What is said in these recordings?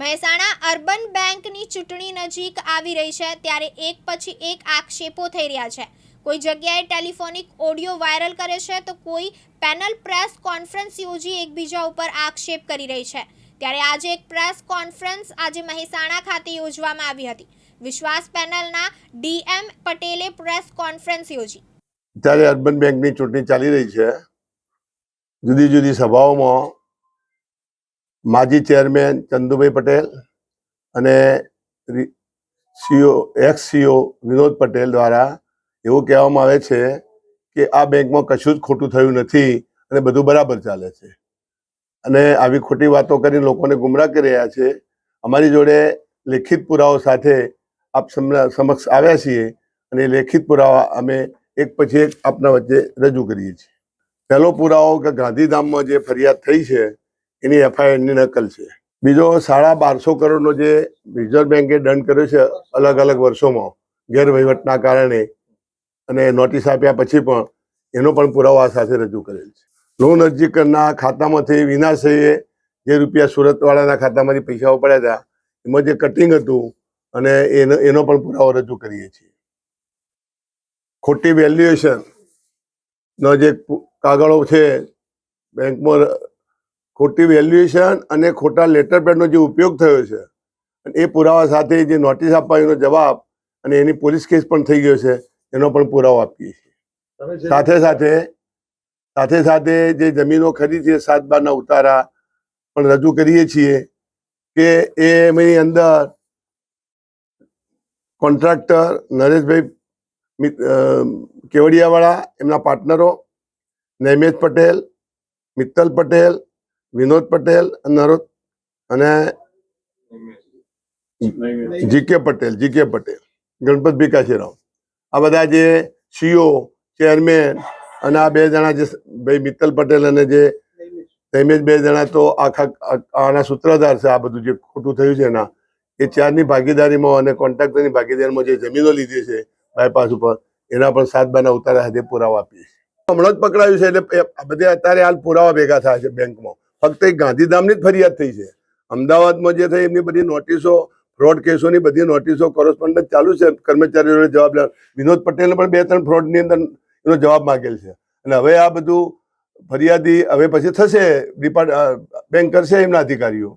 Mehsana urban બેંકની ચૂંટણી નજીક આવી રહી છે, ત્યારે એક પછી એક આક્ષેપો થઈ રહ્યા છે. કોઈ જગ્યાએ ટેલિફોનિક ઓડિયો વાયરલ કરે છે, તો કોઈ પેનલ પ્રેસ કોન્ફરન્સ યોજી એકબીજા ઉપર આક્ષેપ કરી રહી છે. ત્યારે આજે એક પ્રેસ કોન્ફરન્સ આજે મહેસાણા ખાતે યોજવામાં આવી હતી. વિશ્વાસ પેનલના ડીએમ પટેલે પ્રેસ કોન્ફરન્સ યોજી. ત્યારે અર્બન બેંકની ચૂંટણી ચાલી રહી છે. જુદી જુદી સભાઓમાં માજી ચેરમેન ચંદુભાઈ પટેલ અને CEO ex CEO Vinod Patel દ્વારા એવું કહેવામાં આવે છે કે આ બેંકમાં કશું જ ખોટું થયું નથી અને બધું બરાબર ચાલે છે. અને આવી ખોટી વાતો કરીને લોકોને ગુમરાહ કરી રહ્યા છે. અમારી જોડે લેખિત પુરાવો સાથે આપ સમક્ષ આવ્યા છીએ અને લેખિત પુરાવા અમે એક પછી એક આપના વચ્ચે રજૂ કરીએ છીએ. પહેલો પુરાવો કે ગાંધીધામમાં જે ફરિયાદ થઈ છે એની એફઆઈઆરની નકલ છે. બીજો સાડા બારસો કરોડનો જે રિઝર્વ બેન્કે દંડ કર્યો છે અલગ અલગ વર્ષોમાં, ગેરવહીવટના કારણે, અને નોટિસ આપ્યા પછી પણ એનો પણ પુરાવો સાથે રજૂ કરેલ છે. લોન અરજી કરનાર ખાતામાંથી વિનાશયે જે રૂપિયા સુરતવાળાના ખાતામાંથી પૈસાઓ પડ્યા હતા, એમાં જે કટિંગ હતું અને એનો એનો પણ પુરાવો રજૂ કરીએ છીએ. ખોટી વેલ્યુએશન નો જે કાગળો છે, બેંકમાં ખોટી વેલ્યુએશન અને ખોટા લેટર પેડનો જે ઉપયોગ થયો છે અને એ પુરાવા સાથે જે નોટિસ આપવાનો જવાબ અને એની પોલીસ કેસ પણ થઈ ગયો છે એનો પણ પુરાવો આપીએ છીએ. સાથે સાથે સાથે સાથે જે જમીનો ખરીદી છે સાત બારના ઉતારા પણ રજૂ કરીએ છીએ કે એની અંદર કોન્ટ્રાક્ટર નરેશભાઈ કેવડિયાવાળા એમના પાર્ટનરો નૈમેશ પટેલ મિત્તલ પટેલ વિનોદ પટેલ નરોત અને જીકે પટેલ જીકે પટેલ, ગણપત ભીકાશીરાવ આ બધા જે સીઓ, ચેરમેન અને આ બે જણા જે ભાઈ મિત્તલ પટેલ અને જે તેમજ બે જણા તો આખા આના સૂત્રધાર છે, આ બધું જે ખોટું થયું છે એના, એ ચારની ભાગીદારીમાં અને કોન્ટ્રાક્ટરની ભાગીદારીમાં જે જમીનો લીધી છે બાયપાસ ઉપર, એના પણ સાત બાના ઉતારા સાથે પુરાવા આપીએ હમણાં જ પકડાયું છે એટલે બધે અત્યારે હાલ પુરાવા ભેગા થયા છે બેંકમાં. ફક્ત એક ગાંધીધામની જ ફરિયાદ થઈ છે. અમદાવાદમાં જે થઈ એમની બધી નોટિસો ફ્રોડ કેસોની બધી નોટિસો કોરસ્પોન્ડન્ટ ચાલુ છે કર્મચારીઓને જવાબ વિનોદ પટેલને પણ બે ત્રણ ફ્રોડની અંદર એનો જવાબ માગેલ છે. અને હવે આ બધું ફરિયાદી હવે પછી થશે ડિપાર્ટ બેંક કરશે એમના અધિકારીઓ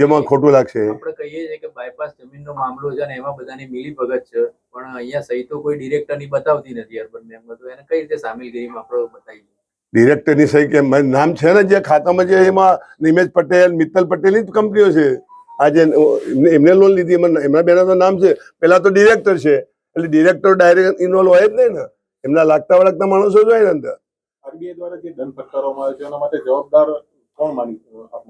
જેમાં ખોટું લાગશે. આપણે કહીએ છીએ કે બાયપાસ જમીનનો મામલો છે અને એમાં બધાની મિલી ભગત છે પણ અહીંયા સહી તો કોઈ ડિરેક્ટરની બતાવતી નથી અર્બન બેંકમાં તો એને કઈ રીતે સામેલગીરીમાં આપણે બતાવીએ ડિરેક્ટરની સહી કે નામ છે ને જે ખાતામાં જે એમાં નિમેશ પટેલ મિત્તલ પટેલની જ કંપનીઓ છે. આ જે એમને- લોન લીધી એમાં એમના બેના તો નામ છે. પેલા તો ડિરેક્ટર છે. એટલે ડિરેક્ટર ડાયરેક્ટ ઇન્વોલ્વ હોય જ નહીં ને. એમના લાગતા વળગતા માણસો જ હોય ને અંદર. આરબીઆઈ દ્વારા જે દંડ ફટકારવામાં આવે છે એના માટે જવાબદાર કોણ માની આપ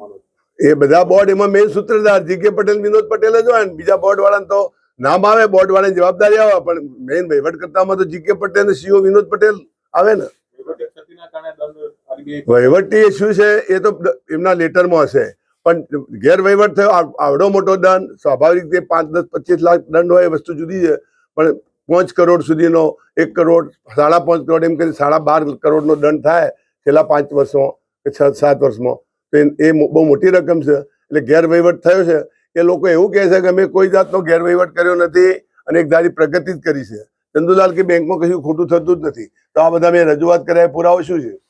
એ બધા બોર્ડ એમાં મેઇન સૂત્રધાર જીકે પટેલ વિનોદ પટેલ જ હોય ને. બીજા બોર્ડ વાળાને તો નામ આવે બોર્ડ વાળાની જવાબદારી આવે પણ મેઇન વહીવટ કરતામાં તો જીકે પટેલ અને સીઓ વિનોદ પટેલ આવે ને વહીવટી ક્ષતિના કારણે દંડ આરબીઆઈ વહીવટી શું છે, એ તો એમના લેટરમાં હશે. પણ ગેરવહીવટ થયો આવ- આવડો મોટો દંડ, સ્વાભાવિક રીતે પાંચ, દસ, પચીસ લાખ દંડ હોય એ વસ્તુ જુદી છે. પણ પાંચ કરોડ સુધીનો, એક કરોડ, સાડા પાંચ કરોડ, એમ કરી સાડા બાર કરોડનો દંડ થાય છેલ્લા પાંચ વર્ષમાં કે છ, સાત વર્ષમાં. તો એ- એ બહુ મોટી રકમ છે. એટલે ગેરવહીવટ થયો છે. એ લોકો એવું કહે છે કે અમે કોઈ જાતનો ગેરવહીવટ કર્યો નથી અને એક ધારી પ્રગતિ જ કરી છે. ચંદુલાલ કે બેંકમાં કશું ખોટું થતું જ નથી. તો આ બધા મેં રજૂઆત કર્યા પુરાવો શું છે?